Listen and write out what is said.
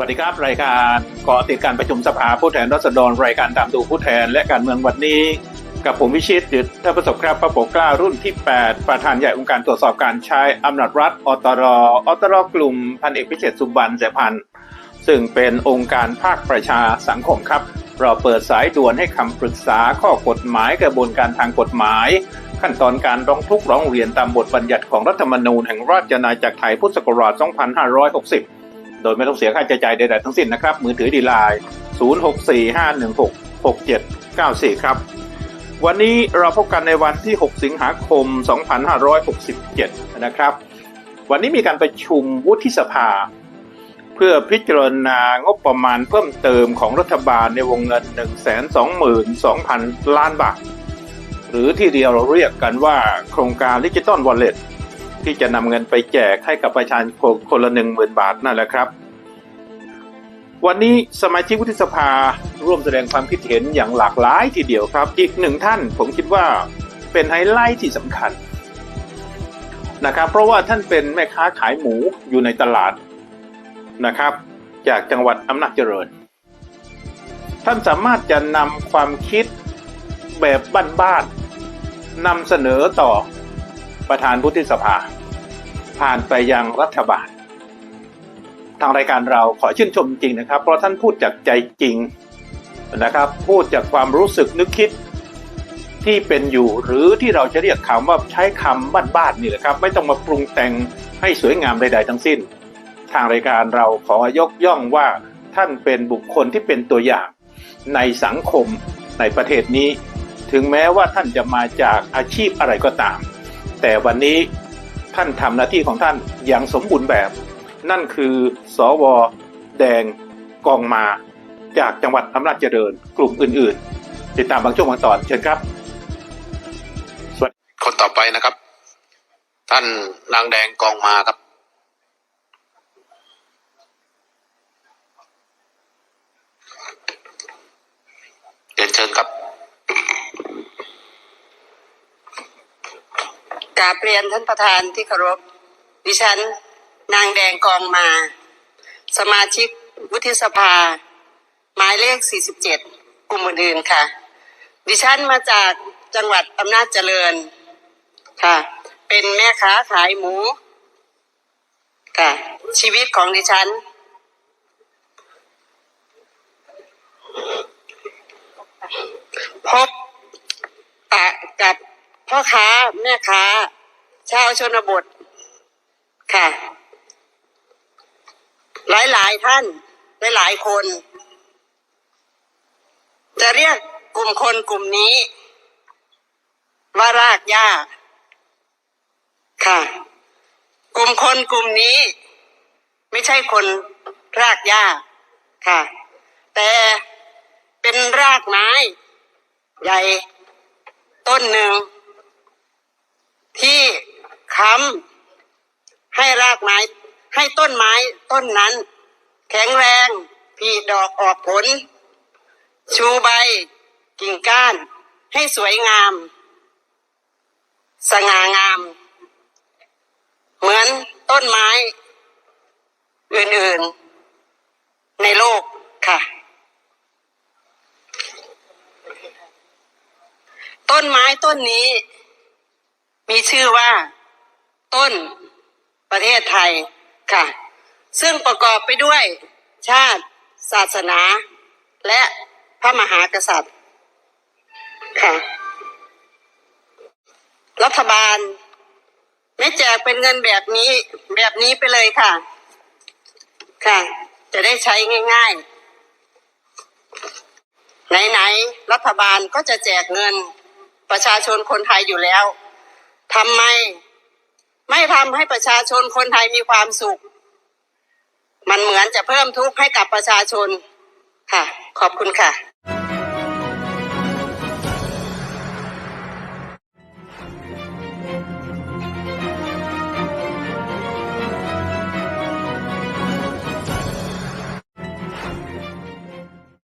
วัสดีครับ รายการเกาะติดการประชุมสภาผู้แทนราษฎรรายการตามดูผู้แทนและการเมืองวันนี้ กับผมวิชิตดิตท่าประสบครับพระปกเกล้ารุ่นที่ 8 ประธานใหญ่องค์การตรวจสอบการใช้อำนาจรัฐอตรอตรกลุ่มพันเอกพิเศษสุบันเสพันธ์ซึ่งเป็นองค์การภาคประชาสังคมครับ เราเปิดสายด่วนให้คำปรึกษาข้อกฎหมายกระบวนการทางกฎหมาย ขั้นตอนการร้องทุกข์ร้องเรียนตามบทบัญญัติของรัฐธรรมนูญแห่งราชอาณาจักรไทยพุทธศักราช 2560 โดยไม่ต้องเสียค่าใช้จ่ายใดๆทั้งสิ้นนะครับ มือถือดีไลน์0645166794 ครับ วันนี้เราพบกันในวันที่ 6 สิงหาคม 2567 นะครับ วันนี้มีการประชุมวุฒิสภา เพื่อพิจารณางบประมาณเพิ่มเติมของรัฐบาลในวงเงิน 122,000 ล้านบาท หรือที่เดียวเราเรียกกันว่าโครงการดิจิตอลวอลเล็ต ที่จะนำเงินไปแจกให้กับประชาชนคนละหนึ่งหมื่นบาทนั่นแหละครับ วันนี้สมาชิกวุฒิสภาร่วมแสดงความคิดเห็นอย่างหลากหลายทีเดียวครับ อีกหนึ่งท่านผมคิดว่าเป็นไฮไลท์ที่สำคัญนะครับ เพราะว่าท่านเป็นแม่ค้าขายหมูอยู่ในตลาดนะครับ จากจังหวัดอำนาจเจริญ ท่านสามารถจะนำความคิดแบบบ้านๆนำเสนอต่อ ประธานวุฒิสภา ผ่านไปยังรัฐบาล ทางรายการเราขอชื่นชมจริงนะครับ เพราะท่านพูดจากใจจริงนะครับ พูดจากความรู้สึกนึกคิดที่เป็นอยู่หรือที่เราจะเรียกคำว่าใช้คำบ้านๆนี่แหละครับ ไม่ต้องมาปรุงแต่งให้สวยงามใดๆทั้งสิ้น ทางรายการเราขอยกย่องว่าท่านเป็นบุคคลที่เป็นตัวอย่างในสังคมในประเทศนี้ ถึงแม้ว่าท่านจะมาจากอาชีพอะไรก็ตาม แต่วันนี้ท่านทำหน้าที่ของท่านอย่างสมบูรณ์แบบ นั่นคือสวแดงกองมา จากจังหวัดอำนาจเจริญกลุ่มอื่น ๆ ติดตามบางช่วงบางตอนเชิญครับคนต่อไปนะครับ ท่านนางแดงกองมาครับ เรียนเชิญครับ กราบเรียนท่านประธานที่เคารพ ดิฉัน นางแดงกองมา สมาชิกวุฒิสภา หมายเลข 47กลุ่มอื่นๆค่ะ ดิฉันมาจากจังหวัดอำนาจเจริญค่ะ เป็นแม่ค้าขายหมูค่ะชีวิตของดิฉัน พบปะกับพ่ อค้าแม่ค้า ชาวชนบท ค่ะ หลายหลายท่านหลายหลายคน จะเรียกกลุ่มคนกลุ่มนี้ ว่ารากหญ้า ค่ะ กลุ่มคนกลุ่มนี้ ไม่ใช่คนรากหญ้า ค่ะ แต่เป็นรากไม้ใหญ่ต้นหนึ่ง ที่ค้ำให้รากไม้ ให้ต้นไม้ต้นนั้น แข็งแรงผลิดอกออกผล ชูใบ กิ่งก้าน ให้สวยงาม สง่างาม เหมือนต้นไม้ อื่นๆ ในโลกค่ะ ต้นไม้ต้นนี้ มีชื่อว่า ต้นประเทศไทยค่ะ ซึ่งประกอบไปด้วยชาติ ศาสนา และพระมหากษัตริย์ค่ะ รัฐบาล ไม่แจกเป็นเงินแบบนี้แบบนี้ไปเลยค่ะ ค่ะ จะได้ใช้ง่ายๆ ไหนๆ รัฐบาลก็จะแจกเงินประชาชนคนไทยอยู่แล้ว ทำไม ไม่ทำให้ประชาชนคนไทยมีความสุข มันเหมือนจะเพิ่มทุกข์ให้กับประชาชนค่ะ ขอบคุณค่ะ